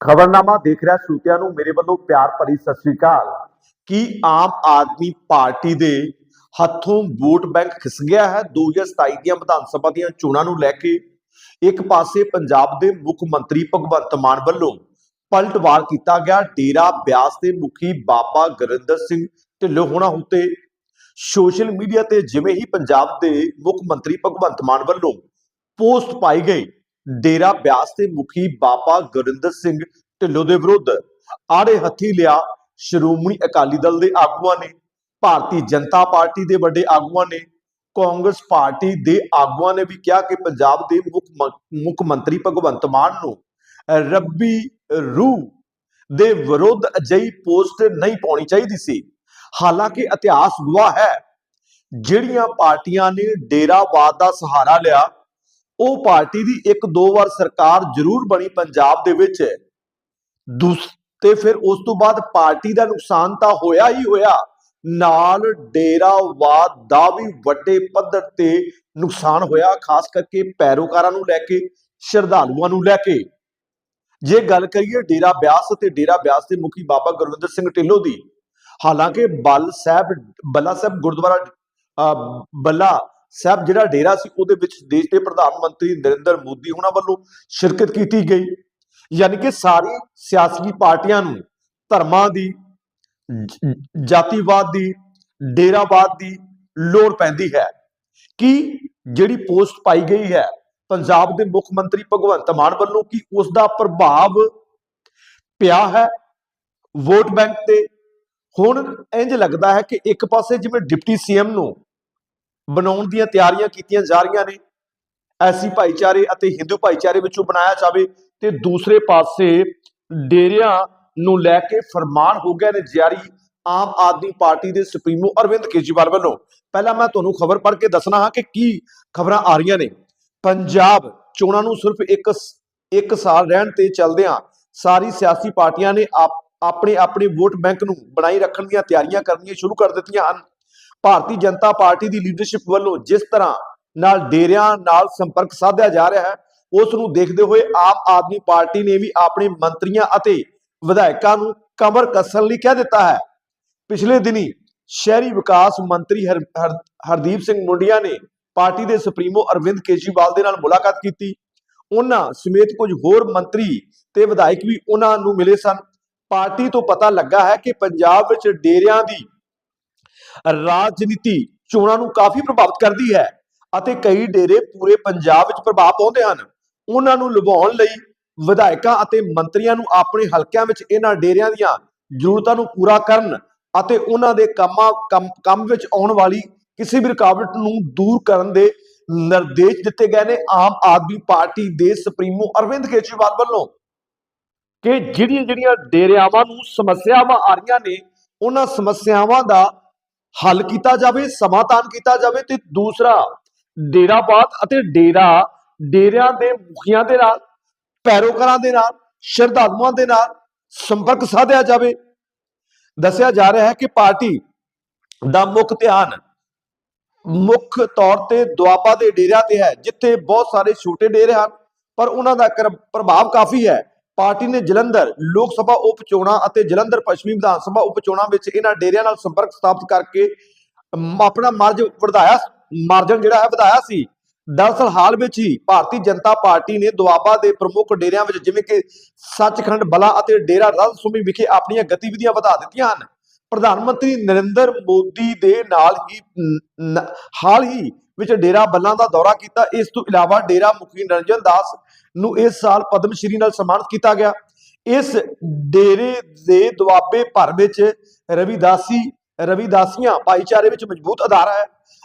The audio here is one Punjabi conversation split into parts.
ਖਬਰਨਾਮਾ ਦੇਖ ਰਿਹਾ ਸਰੋਤਿਆਂ ਨੂੰ ਮੇਰੇ ਵੱਲੋਂ ਪਿਆਰ ਭਰੀ ਸਤਿ ਸ੍ਰੀ ਅਕਾਲ। ਕੀ ਆਮ ਆਦਮੀ ਪਾਰਟੀ ਦੇ ਹੱਥੋਂ ਵੋਟ ਬੈਂਕ ਖਿਸ ਗਿਆ ਹੈ? 2027 ਦੀਆਂ ਵਿਧਾਨ ਸਭਾ ਦੀਆਂ ਚੋਣਾਂ ਨੂੰ ਲੈ ਕੇ ਇੱਕ ਪਾਸੇ ਪੰਜਾਬ ਦੇ ਮੁੱਖ ਮੰਤਰੀ ਭਗਵੰਤ ਮਾਨ ਵੱਲੋਂ ਪਲਟਵਾਰ ਕੀਤਾ ਗਿਆ ਡੇਰਾ ਬਿਆਸ ਦੇ ਮੁਖੀ ਬਾਬਾ ਗੁਰਿੰਦਰ ਸਿੰਘ ਢਿੱਲੋਂ ਹੋਣਾ ਉੱਤੇ। ਸੋਸ਼ਲ ਮੀਡੀਆ ਤੇ ਜਿਵੇਂ ਹੀ ਪੰਜਾਬ ਦੇ ਮੁੱਖ ਮੰਤਰੀ ਭਗਵੰਤ ਮਾਨ ਵੱਲੋਂ ਪੋਸਟ ਪਾਈ ਗਈ ਡੇਰਾ ਬਿਆਸ ਦੇ ਮੁਖੀ ਬਾਬਾ ਗੁਰਿੰਦਰ ਸਿੰਘ ਢਿੱਲੋਂ ਦੇ ਵਿਰੁੱਧ ਆੜੇ ਹੱਥੀ ਲਿਆ ਸ਼੍ਰੋਮਣੀ ਅਕਾਲੀ ਦਲ ਦੇ ਆਗੂਆਂ ਨੇ। ਭਾਰਤੀ ਜਨਤਾ ਪਾਰਟੀ ਦੇ ਵੱਡੇ ਆਗੂਆਂ ਨੇ, ਕਾਂਗਰਸ ਪਾਰਟੀ ਦੇ ਆਗੂਆਂ ਨੇ ਵੀ ਕਿਹਾ ਕਿ ਪੰਜਾਬ ਦੇ ਮੁੱਖ ਮੁੱਖ ਮੰਤਰੀ ਭਗਵੰਤ ਮਾਨ ਨੂੰ ਰੱਬੀ ਰੂਹ ਦੇ ਵਿਰੁੱਧ ਅਜਿਹੀ ਪੋਸਟ ਨਹੀਂ ਪਾਉਣੀ ਚਾਹੀਦੀ ਸੀ। ਹਾਲਾਂਕਿ ਇਤਿਹਾਸ ਗਵਾਹ ਹੈ, ਜਿਹੜੀਆਂ ਪਾਰਟੀਆਂ ਨੇ ਡੇਰਾਵਾਦ ਦਾ ਸਹਾਰਾ ਲਿਆ ਉਹ ਪਾਰਟੀ ਦੀ ਇੱਕ ਦੋ ਵਾਰ ਸਰਕਾਰ ਜ਼ਰੂਰ ਬਣੀ ਪੰਜਾਬ ਦੇ ਵਿੱਚ। ਦੂਸ ਤੇ ਫਿਰ ਉਸ ਤੋਂ ਬਾਅਦ ਪਾਰਟੀ ਦਾ ਨੁਕਸਾਨ ਤਾਂ ਹੋਇਆ ਹੀ ਹੋਇਆ। ਨਾਲ ਡੇਰਾਵਾਦ ਦਾ ਵੀ ਵੱਡੇ ਪੱਧਰ ਤੇ ਨੁਕਸਾਨ ਹੋਇਆ ਖਾਸ ਕਰਕੇ ਪੈਰੋਕਾਰਾਂ ਨੂੰ ਲੈ ਕੇ ਸ਼ਰਧਾਲੂਆਂ ਨੂੰ ਲੈ ਕੇ। ਜੇ ਗੱਲ ਕਰੀਏ ਡੇਰਾ ਬਿਆਸ ਤੇ ਡੇਰਾ ਬਿਆਸ ਦੇ ਮੁਖੀ ਬਾਬਾ ਗੁਰਵਿੰਦਰ ਸਿੰਘ ਢਿੱਲੋਂ ਦੀ ਹਾਲਾਂਕਿ ਬਲ ਸਾਹਿਬ ਬੱਲਾ ਸਾਹਿਬ ਗੁਰਦੁਆਰਾ ਅਹ, ਬੱਲਾ ਸਾਹਿਬ, ਜਿਹੜਾ ਡੇਰਾ ਸੀ, ਉਹਦੇ ਵਿੱਚ ਦੇਸ਼ ਦੇ ਪ੍ਰਧਾਨ ਮੰਤਰੀ ਨਰਿੰਦਰ ਮੋਦੀ ਉਹਨਾਂ ਵੱਲੋਂ ਸ਼ਿਰਕਤ ਕੀਤੀ ਗਈ। ਯਾਨੀ ਕਿ ਸਾਰੀ ਸਿਆਸੀ ਪਾਰਟੀਆਂ ਨੂੰ ਧਰਮਾਂ ਦੀ ਜਾਤੀਵਾਦ ਦੀ, ਡੇਰਾਵਾਦ ਦੀ ਲੋੜ ਪੈਂਦੀ ਹੈ। ਕਿ ਜਿਹੜੀ ਪੋਸਟ ਪਾਈ ਗਈ ਹੈ, ਪੰਜਾਬ ਦੇ ਮੁੱਖ ਮੰਤਰੀ ਭਗਵੰਤ ਮਾਨ ਵੱਲੋਂ ਕਿ ਉਸ ਦਾ ਪ੍ਰਭਾਵ ਪਿਆ ਹੈ ਵੋਟ ਬੈਂਕ ਤੇ? ਹੁਣ ਇੰਜ ਲੱਗਦਾ ਹੈ ਕਿ ਇੱਕ ਪਾਸੇ ਜਿਵੇਂ ਡਿਪਟੀ ਸੀਐਮ ਨੂੰ ਬਣਾਉਣ ਦੀਆਂ ਤਿਆਰੀਆਂ ਕੀਤੀਆਂ ਜਾ ਰਹੀਆਂ ਨੇ, ਐਸੀ ਭਾਈਚਾਰੇ ਅਤੇ ਹਿੰਦੂ ਭਾਈਚਾਰੇ ਵਿੱਚੋਂ ਬਣਾਇਆ ਜਾਵੇ ਤੇ ਦੂਸਰੇ ਪਾਸੇ ਡੇਰਿਆਂ ਨੂੰ ਲੈ ਕੇ ਫਰਮਾਨ ਹੋ ਗਿਆ ਨੇ ਜਾਰੀ ਆਮ ਆਦਮੀ ਪਾਰਟੀ ਦੇ ਸੁਪਰੀਮੋ ਅਰਵਿੰਦ ਕੇਜਰੀਵਾਲ ਵੱਲੋਂ। ਪਹਿਲਾਂ ਮੈਂ ਤੁਹਾਨੂੰ ਖਬਰ ਪੜ੍ਹ ਕੇ ਦੱਸਣਾ ਹਾਂ ਕਿ ਕੀ ਖਬਰਾਂ ਆ ਰਹੀਆਂ ਨੇ। ਪੰਜਾਬ ਚੋਣਾਂ ਨੂੰ ਸਿਰਫ ਇੱਕ ਇੱਕ ਸਾਲ ਰਹਿਣ ਤੇ ਚੱਲਦਿਆਂ ਸਾਰੀ ਸਿਆਸੀ ਪਾਰਟੀਆਂ ਨੇ ਆਪਣੇ ਆਪਣੇ ਵੋਟ ਬੈਂਕ ਨੂੰ ਬਣਾਈ ਰੱਖਣ ਦੀਆਂ ਤਿਆਰੀਆਂ ਕਰਨੀਆਂ ਸ਼ੁਰੂ ਕਰ ਦਿੱਤੀਆਂ ਹਨ। ਭਾਰਤੀ ਜਨਤਾ ਪਾਰਟੀ ਦੀ ਲੀਡਰਸ਼ਿਪ ਵੱਲੋਂ ਜਿਸ ਤਰ੍ਹਾਂ ਨਾਲ ਡੇਰਿਆਂ ਨਾਲ ਸੰਪਰਕ ਸਾਧਿਆ ਜਾ ਰਿਹਾ ਹੈ, ਉਸ ਨੂੰ ਦੇਖਦੇ ਹੋਏ ਆਮ ਆਦਮੀ ਪਾਰਟੀ ਨੇ ਵੀ ਆਪਣੇ ਮੰਤਰੀਆਂ ਅਤੇ ਵਿਧਾਇਕਾਂ ਨੂੰ ਕਮਰ ਕੱਸਣ ਲਈ ਕਹਿ ਦਿੱਤਾ ਹੈ। ਪਿਛਲੇ ਦਿਨੀ ਸ਼ਹਿਰੀ ਵਿਕਾਸ ਮੰਤਰੀ ਹਰ- ਹਰ- ਹਰਦੀਪ ਸਿੰਘ ਮੁੰਡੀਆਂ ਨੇ ਪਾਰਟੀ ਦੇ ਸੁਪਰੀਮੋ ਅਰਵਿੰਦ ਕੇਜਰੀਵਾਲ ਦੇ ਨਾਲ ਮੁਲਾਕਾਤ ਕੀਤੀ। ਉਹਨਾਂ ਸਮੇਤ ਕੁਝ ਹੋਰ ਮੰਤਰੀ ਤੇ ਵਿਧਾਇਕ ਵੀ ਉਹਨਾਂ ਨੂੰ ਮਿਲੇ ਸਨ। ਪਾਰਟੀ ਤੋਂ ਪਤਾ ਲੱਗਾ ਹੈ ਕਿ ਪੰਜਾਬ ਵਿੱਚ ਡੇਰਿਆਂ ਦੀ ਰਾਜਨੀਤੀ ਚੋਣਾਂ ਨੂੰ ਕਾਫੀ ਪ੍ਰਭਾਵਿਤ ਕਰਦੀ ਹੈ ਅਤੇ ਕਈ ਡੇਰੇ ਪੂਰੇ ਪੰਜਾਬ ਵਿੱਚ ਪ੍ਰਭਾਵ ਪਾਉਂਦੇ ਹਨ। ਉਹਨਾਂ ਨੂੰ ਲੁਭਾਉਣ ਲਈ ਵਿਧਾਇਕਾਂ ਅਤੇ ਮੰਤਰੀਆਂ ਨੂੰ ਆਪਣੇ ਹਲਕਿਆਂ ਵਿੱਚ ਇਹਨਾਂ ਡੇਰਿਆਂ ਦੀਆਂ ਜ਼ਰੂਰਤਾਂ ਨੂੰ ਪੂਰਾ ਕਰਨ ਅਤੇ ਉਹਨਾਂ ਦੇ ਕੰਮਾਂ, ਕੰਮ ਵਿੱਚ ਆਉਣ ਵਾਲੀ ਕਿਸੇ ਵੀ ਰੁਕਾਵਟ ਨੂੰ ਦੂਰ ਕਰਨ ਦੇ ਨਿਰਦੇਸ਼ ਦਿੱਤੇ ਗਏ ਨੇ ਆਮ ਆਦਮੀ ਪਾਰਟੀ ਦੇ ਸੁਪਰੀਮੋ ਅਰਵਿੰਦ ਕੇਜਰੀਵਾਲ ਵੱਲੋਂ। ਕਿ ਜਿਹੜੀਆਂ ਜਿਹੜੀਆਂ ਡੇਰਿਆਵਾਂ ਨੂੰ ਸਮੱਸਿਆਵਾਂ ਆ ਰਹੀਆਂ ਨੇ, ਉਹਨਾਂ ਸਮੱਸਿਆਵਾਂ ਦਾ ਹੱਲ ਕੀਤਾ ਜਾਵੇ, ਸਮਾਧਾਨ ਕੀਤਾ ਜਾਵੇ ਤੇ ਦੂਸਰਾ ਡੇਰਾਬਾਦ ਅਤੇ ਡੇਰਾ, ਡੇਰਿਆਂ ਦੇ ਮੁਖੀਆਂ ਦੇ ਨਾਲ, ਪੈਰੋਕਾਰਾਂ ਦੇ ਨਾਲ, ਸ਼ਰਧਾਲੂਆਂ ਦੇ ਨਾਲ ਸੰਪਰਕ ਸਾਧਿਆ ਜਾਵੇ। ਦੱਸਿਆ ਜਾ ਰਿਹਾ ਹੈ ਕਿ ਪਾਰਟੀ ਦਾ ਮੁੱਖ ਧਿਆਨ ਮੁੱਖ ਤੌਰ ਤੇ ਦੁਆਬਾ ਦੇ ਡੇਰਿਆਂ ਤੇ ਹੈ, ਜਿੱਥੇ ਬਹੁਤ ਸਾਰੇ ਛੋਟੇ ਡੇਰੇ ਹਨ, ਪਰ ਉਹਨਾਂ ਦਾ ਕਰ- ਪ੍ਰਭਾਵ ਕਾਫੀ ਹੈ। ਪਾਰਟੀ ਨੇ ਜਲੰਧਰ ਲੋਕ ਸਭਾ ਉਪ ਚੋਣਾਂ ਅਤੇ ਜਲੰਧਰ ਪੱਛਮੀ ਵਿਧਾਨ ਸਭਾ ਉਪ ਚੋਣਾਂ ਵਿੱਚ ਇਹਨਾਂ ਡੇਰਿਆਂ ਨਾਲ ਸੰਪਰਕ ਸਥਾਪਿਤ ਕਰਕੇ ਆਪਣਾ ਮਾਰਜ ਵਧਾਇਆ ਮਾਰਜਨ ਜਿਹੜਾ ਹੈ ਵਧਾਇਆ ਸੀ। ਦਰਅਸਲ ਹਾਲ ਵਿੱਚ ਹੀ ਭਾਰਤੀ ਜਨਤਾ ਪਾਰਟੀ ਨੇ ਦੁਆਬਾ ਦੇ ਪ੍ਰਮੁੱਖ ਡੇਰਿਆਂ ਵਿੱਚ ਜਿਵੇਂ ਕਿ ਸੱਚਖੰਡ ਬਲਾ ਅਤੇ ਡੇਰਾ ਰਲ ਸੁਮੀ ਵਿਖੇ ਆਪਣੀਆਂ ਗਤੀਵਿਧੀਆਂ ਵਧਾ ਦਿੱਤੀਆਂ ਹਨ। ਪ੍ਰਧਾਨ ਮੰਤਰੀ ਨਰਿੰਦਰ ਮੋਦੀ ਦੇ ਨਾਲ ਹੀ ਹਾਲ ਹੀ ਵਿੱਚ ਡੇਰਾ ਬੱਲਾਂ ਦਾ ਦੌਰਾ ਕੀਤਾ। ਇਸ ਤੋਂ ਇਲਾਵਾ ਡੇਰਾ ਮੁਖੀ ਨਿਰੰਜਨ ਦਾਸ ਨੂੰ ਇਸ ਸਾਲ ਪਦਮ ਸ਼੍ਰੀ ਨਾਲ ਸਨਮਾਨਿਤ ਕੀਤਾ ਗਿਆ। ਇਸ ਡੇਰੇ ਦੇ ਦੁਆਬੇ ਭਰ ਵਿੱਚ ਰਵਿਦਾਸੀ ਰਵਿਦਾਸੀਆਂ ਭਾਈਚਾਰੇ ਵਿੱਚ ਮਜ਼ਬੂਤ ਅਧਾਰ ਹੈ।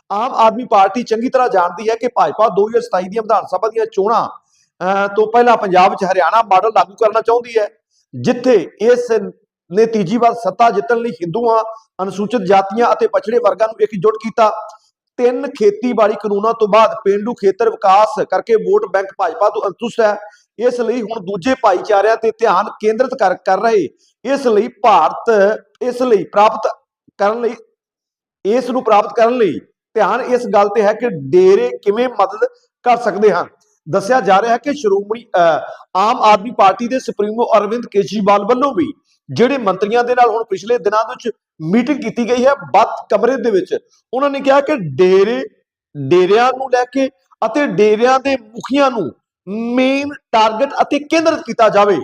ਆਮ ਆਦਮੀ ਪਾਰਟੀ ਚੰਗੀ ਤਰ੍ਹਾਂ ਜਾਣਦੀ ਹੈ ਕਿ ਭਾਜਪਾ 2027 ਦੀਆਂ ਵਿਧਾਨ ਸਭਾ ਦੀਆਂ ਚੋਣਾਂ ਅਹ, ਤੋਂ ਪਹਿਲਾਂ ਪੰਜਾਬ ਵਿੱਚ ਹਰਿਆਣਾ ਮਾਡਲ ਲਾਗੂ ਕਰਨਾ ਚਾਹੁੰਦੀ ਹੈ ਜਿੱਥੇ ਇਸ ਨੇ ਤੀਜੀ ਵਾਰ ਸੱਤਾ ਜਿੱਤਣ ਲਈ ਹਿੰਦੂਆਂ ਅਨੁਸੂਚਿਤ ਜਾਤੀਆਂ ਅਤੇ ਪਛੜੇ ਵਰਗਾਂ ਨੂੰ ਇਕਜੁੱਟ ਕੀਤਾ। ਤਿੰਨ ਖੇਤੀਬਾੜੀ ਕਾਨੂੰਨਾਂ ਤੋਂ ਬਾਅਦ ਪਿੰਡੂ ਖੇਤਰ ਵਿਕਾਸ ਕਰਕੇ ਵੋਟ ਬੈਂਕ ਭਾਜਪਾ ਤੋਂ ਅੰਤੁਸ਼ਟ ਹੈ। ਇਸ ਲਈ ਹੁਣ ਦੂਜੇ ਭਾਈਚਾਰਿਆਂ ਤੇ ਧਿਆਨ ਕੇਂਦਰਿਤ ਕਰ ਕਰ ਰਹੇ। ਇਸ ਲਈ ਭਾਰਤ ਇਸ ਲਈ ਪ੍ਰਾਪਤ ਕਰਨ ਲਈ ਇਸ ਨੂੰ ਪ੍ਰਾਪਤ ਕਰਨ ਲਈ ਧਿਆਨ ਇਸ ਗੱਲ ਤੇ ਹੈ ਕਿ ਡੇਰੇ ਕਿਵੇਂ ਮਦਦ ਕਰ ਸਕਦੇ ਹਨ। ਦੱਸਿਆ ਜਾ ਰਿਹਾ ਹੈ ਕਿ ਸ਼੍ਰੋਮਣੀ ਅਹ, ਆਮ ਆਦਮੀ ਪਾਰਟੀ ਦੇ ਸੁਪਰੀਮੋ ਅਰਵਿੰਦ ਕੇਜਰੀਵਾਲ ਵੱਲੋਂ ਵੀ ਜਿਹੜੇ ਮੰਤਰੀਆਂ ਦੇ ਨਾਲ ਹੁਣ ਪਿਛਲੇ ਦਿਨਾਂ ਦੇ ਵਿੱਚ ਮੀਟਿੰਗ ਕੀਤੀ ਗਈ ਹੈ ਬੰਦ ਕਮਰੇ ਦੇ ਵਿੱਚ, ਉਹਨਾਂ ਨੇ ਕਿਹਾ ਕਿ ਡੇਰੇ, ਡੇਰਿਆਂ ਨੂੰ ਲੈ ਕੇ ਅਤੇ ਡੇਰਿਆਂ ਦੇ ਮੁਖੀਆਂ ਨੂੰ ਮੇਨ ਟਾਰਗੇਟ ਅਤੇ ਕੇਂਦਰਿਤ ਕੀਤਾ ਜਾਵੇ,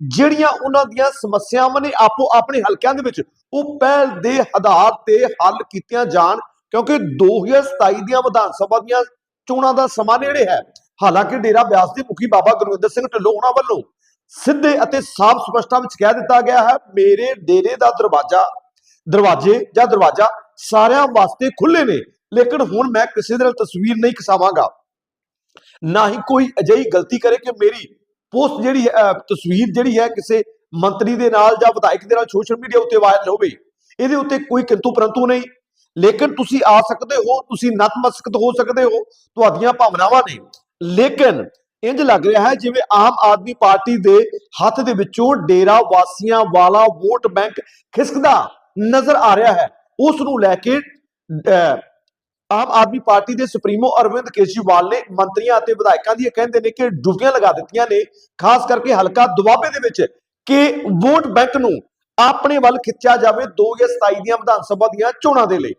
ਜਿਹੜੀਆਂ ਉਹਨਾਂ ਦੀਆਂ ਸਮੱਸਿਆਵਾਂ ਨੇ ਆਪੋ ਆਪਣੇ ਹਲਕਿਆਂ ਦੇ ਵਿੱਚ, ਉਹ ਪਹਿਲ ਦੇ ਆਧਾਰ ਤੇ ਹੱਲ ਕੀਤੀਆਂ ਜਾਣ, ਕਿਉਂਕਿ 2027 ਦੀਆਂ ਵਿਧਾਨ ਸਭਾ ਦੀਆਂ ਚੋਣਾਂ ਦਾ ਸਮਾਂ ਨੇੜੇ ਹੈ। ਹਾਲਾਂਕਿ ਡੇਰਾ ਬਿਆਸ ਦੇ ਮੁਖੀ ਬਾਬਾ ਗੁਰਵਿੰਦਰ ਸਿੰਘ ਢਿੱਲੋਂ ਉਹਨਾਂ ਵੱਲੋਂ ਸਿੱਧੇ ਅਤੇ ਸਾਫ਼ ਸਪਸ਼ਟਤਾ ਵਿੱਚ ਕਹਿ ਦਿੱਤਾ ਗਿਆ ਹੈ, ਮੇਰੇ ਡੇਰੇ ਦਾ ਦਰਵਾਜ਼ਾ, ਦਰਵਾਜ਼ੇ ਜਾਂ ਦਰਵਾਜ਼ਾ ਸਾਰਿਆਂ ਵਾਸਤੇ ਖੁੱਲੇ ਨੇ, ਲੇਕਿਨ ਹੁਣ ਮੈਂ ਕਿਸੇ ਦੇ ਨਾਲ ਤਸਵੀਰ ਨਹੀਂ ਖਿਚਾਵਾਂਗਾ ਨਾ ਹੀ ਕੋਈ ਅਜਿਹੀ ਗਲਤੀ ਕਰੇ ਕਿ ਮੇਰੀ ਪੋਸਟ ਜਿਹੜੀ ਹੈ ਤਸਵੀਰ ਜਿਹੜੀ ਹੈ ਕਿਸੇ ਮੰਤਰੀ ਦੇ ਨਾਲ ਜਾਂ ਵਿਧਾਇਕ ਦੇ ਨਾਲ ਸੋਸ਼ਲ ਮੀਡੀਆ ਉੱਤੇ ਵਾਇਰਲ ਹੋਵੇ, ਇਹਦੇ ਉੱਤੇ ਕੋਈ ਕਿੰਤੂ ਪਰੰਤੂ ਨਹੀਂ। ਲੇਕਿਨ ਤੁਸੀਂ ਆ ਸਕਦੇ ਹੋ, ਤੁਸੀਂ ਨਤਮਸਤਕ ਹੋ ਸਕਦੇ ਹੋ, ਤੁਹਾਡੀਆਂ ਭਾਵਨਾਵਾਂ ਨੇ। ਲੇਕਿਨ ਇੰਜ ਲੱਗ ਰਿਹਾ ਹੈ ਜਿਵੇਂ ਆਮ ਆਦਮੀ ਪਾਰਟੀ ਦੇ ਹੱਥ ਦੇ ਵਿੱਚੋਂ ਡੇਰਾ ਵਾਸੀਆਂ ਵਾਲਾ ਵੋਟ ਬੈਂਕ ਖਿਸਕਦਾ ਨਜ਼ਰ ਆ ਰਿਹਾ ਹੈ। ਉਸ ਨੂੰ ਲੈ ਕੇ ਆਮ ਆਦਮੀ ਪਾਰਟੀ ਦੇ ਸੁਪਰੀਮੋ ਅਰਵਿੰਦ ਕੇਜਰੀਵਾਲ ਨੇ ਮੰਤਰੀਆਂ ਅਤੇ ਵਿਧਾਇਕਾਂ ਦੀਆਂ ਕਹਿੰਦੇ ਨੇ ਕਿ ਡਿਊਟੀਆਂ ਲਗਾ ਦਿੱਤੀਆਂ ਨੇ, ਖਾਸ ਕਰਕੇ ਹਲਕਾ ਦੁਆਬੇ ਦੇ ਵਿੱਚ ਕਿ ਵੋਟ ਬੈਂਕ ਨੂੰ ਆਪਣੇ ਵੱਲ ਖਿੱਚਿਆ ਜਾਵੇ 2027 ਦੀਆਂ ਵਿਧਾਨ ਸਭਾ ਦੀਆਂ ਚੋਣਾਂ ਦੇ ਲਈ।